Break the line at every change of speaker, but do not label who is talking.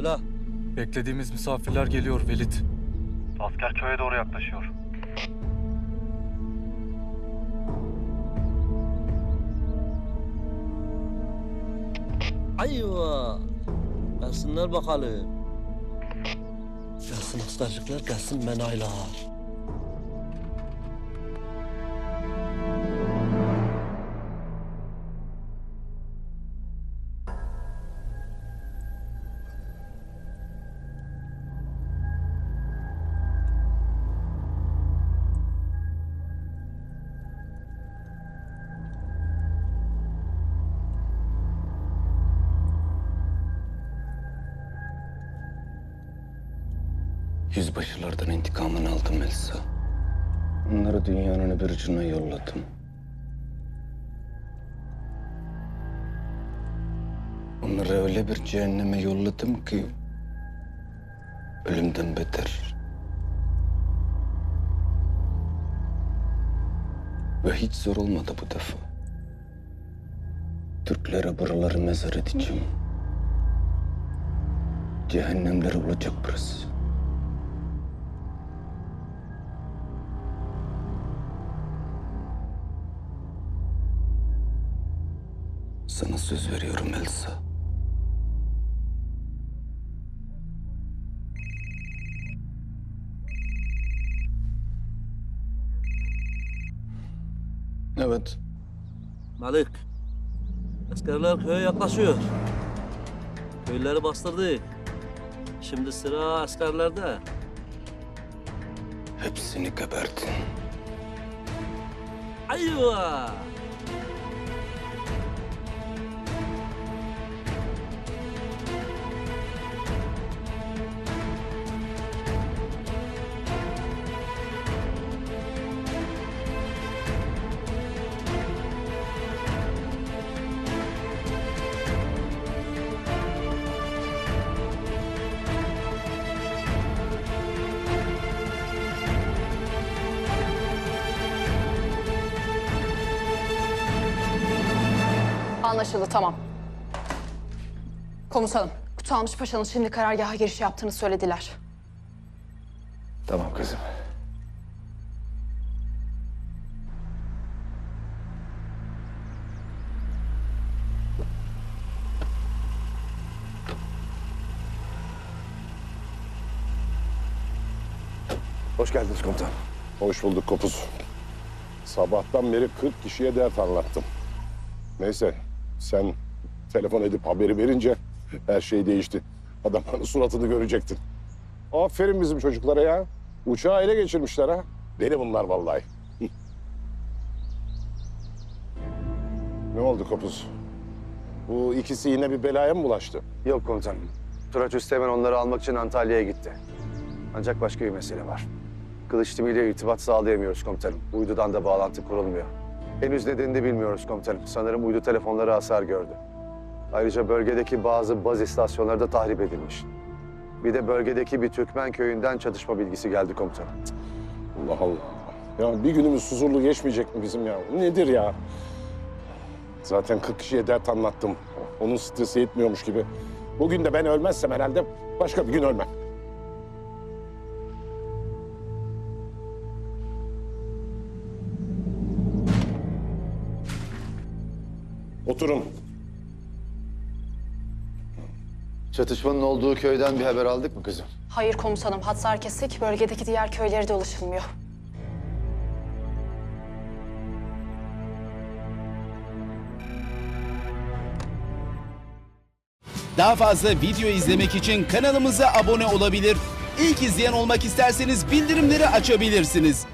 Söyle.
Beklediğimiz misafirler geliyor Velit.
Asker köye doğru yaklaşıyor.
Ayva. Gelsinler bakalım. Gelsin ustacıklar, gelsin menaylar.
Yüzbaşılardan intikamını aldım Elsa. Onları dünyanın öbür ucuna yolladım. Onları öyle bir cehenneme yolladım ki... ...ölümden beter. Ve hiç zor olmadı bu defa. Türklere buraları mezar edeceğim. Cehennemler olacak burası. Sana söz veriyorum Elsa. Evet.
Malik. Askerler köye yaklaşıyor. Köyleri bastırdık. Şimdi sıra askerlerde.
Hepsini gebertin.
Ayva.
Anlaşıldı tamam. Komutanım, Kutalmış Paşa'nın şimdi karargaha giriş yaptığını söylediler.
Tamam kızım.
Hoş geldiniz komutan. Hoş bulduk Kopuz. Sabahtan beri 40 kişiye dert anlattım. Neyse sen telefon edip haberi verince her şey değişti. Adamın suratını görecektin. Aferin bizim çocuklara ya. Uçağı ele geçirmişler ha. Deli bunlar vallahi. ne oldu Kopuz? Bu ikisi yine bir belaya mı bulaştı?
Yok komutanım. Turaç Üsteğmen onları almak için Antalya'ya gitti. Ancak başka bir mesele var. Kılıç timiyle irtibat sağlayamıyoruz komutanım. Uydudan da bağlantı kurulmuyor. Henüz nedenini bilmiyoruz komutanım. Sanırım uydu telefonları hasar gördü. Ayrıca bölgedeki bazı baz istasyonları da tahrip edilmiş. Bir de bölgedeki bir Türkmen köyünden çatışma bilgisi geldi komutanım.
Allah Allah. Ya bir günümüz huzurlu geçmeyecek mi bizim ya? Nedir ya? Zaten 40 kişiye dert anlattım. Onun stresi yetmiyormuş gibi. Bugün de ben ölmezsem herhalde başka bir gün ölmem. Oturun.
Çatışmanın olduğu köyden bir haber aldık mı kızım?
Hayır komutanım, hatlar kesik. Bölgedeki diğer köylere de ulaşılmıyor.
Daha fazla video izlemek için kanalımıza abone olabilir. İlk izleyen olmak isterseniz bildirimleri açabilirsiniz.